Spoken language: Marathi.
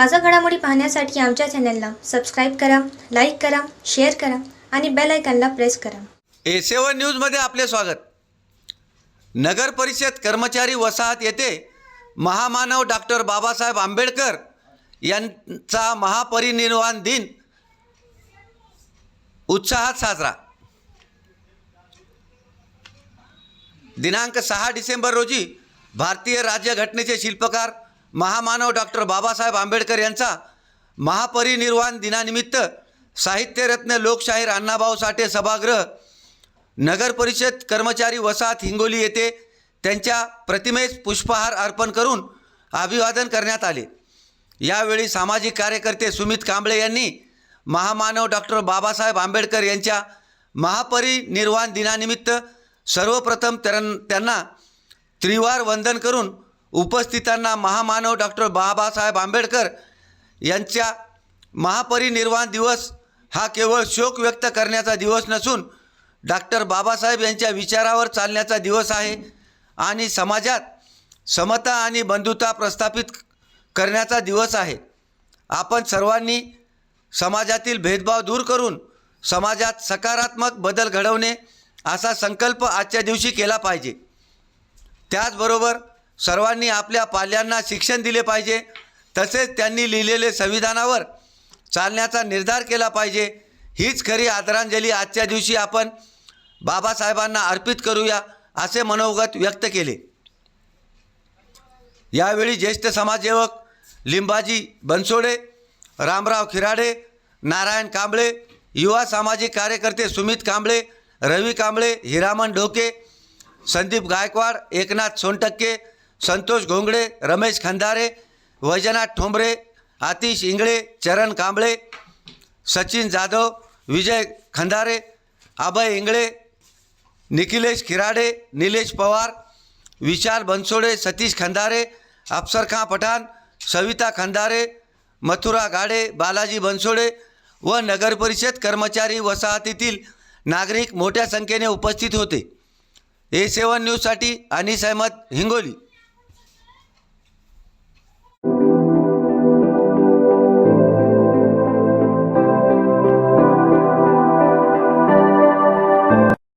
ताज्या घडामोडी पाहण्यासाठी आमच्या चॅनलला सबस्क्राईब करा लाईक करा शेअर करा आणि बेल आयकॉनला प्रेस करा. ए सेवन न्यूजमध्ये आपले स्वागत. नगर परिषद कर्मचारी वसाहत येथे महामानव डॉक्टर बाबासाहेब आंबेडकर यांचा महापरिनिर्वाण दिन उत्साहात साजरा. दिनांक सहा डिसेंबर रोजी भारतीय राज्यघटनेचे शिल्पकार महामानव डॉक्टर बाबासाहेब आंबेडकर यांचा महापरिनिर्वाण दिनानिमित्त साहित्यरत्न लोकशाहीर अण्णाभाऊ साठे सभागृह नगर परिषद कर्मचारी वसाहत हिंगोली येथे त्यांच्या प्रतिमेस पुष्पहार अर्पण करून अभिवादन करण्यात आले. यावेळी सामाजिक कार्यकर्ते सुमित कांबळे यांनी महामानव डॉक्टर बाबासाहेब आंबेडकर यांच्या महापरिनिर्वाण दिनानिमित्त सर्वप्रथम त्यां त्यांना त्रिवार वंदन करून उपस्थितांना महामानव डॉक्टर बाबासाहेब आंबेडकर यांच्या महापरिनिर्वाण दिवस हा केवळ शोक व्यक्त करण्याचा दिवस नसून डॉक्टर बाबासाहेब यांच्या विचारावर चालण्याचा दिवस आहे आणि समाजात समता आणि बंधुता प्रस्थापित करण्याचा दिवस आहे. आपण सर्वांनी समाजातील भेदभाव दूर करून समाजात सकारात्मक बदल घडवणे असा संकल्प आजच्या दिवशी केला पाहिजे. त्याचबरोबर सर्वांनी आपल्या पाल्यांना शिक्षण दिले पाहिजे. तसेच त्यांनी लिहिलेले संविधानावर चालण्याचा निर्धार केला पाहिजे. हीच खरी आदरांजली आजच्या दिवशी आपण बाबासाहेबांना अर्पित करूया असे मनोगत व्यक्त केले. यावेळी ज्येष्ठ समाजसेवक लिंबाजी बनसोडे रामराव खिराडे नारायण कांबळे युवा सामाजिक कार्यकर्ते सुमित कांबळे रवी कांबळे हिरामन ढोके संदीप गायकवाड एकनाथ सोनटक्के संतोष घोंगडे रमेश खंदारे वैजनाथ ठोंबरे आतिश इंगळे चरण कांबळे सचिन जाधव विजय खंदारे अभय इंगळे निखिलेश खिराडे निलेश पवार विशाल बनसोडे सतीश खंदारे अफसर खां पठाण सविता खंदारे मथुरा गाडे बालाजी बनसोडे व नगरपरिषद कर्मचारी वसाहतीतील नागरिक मोठ्या संख्येने उपस्थित होते ए सेवन न्यूजसाठी अनिस अहमद हिंगोली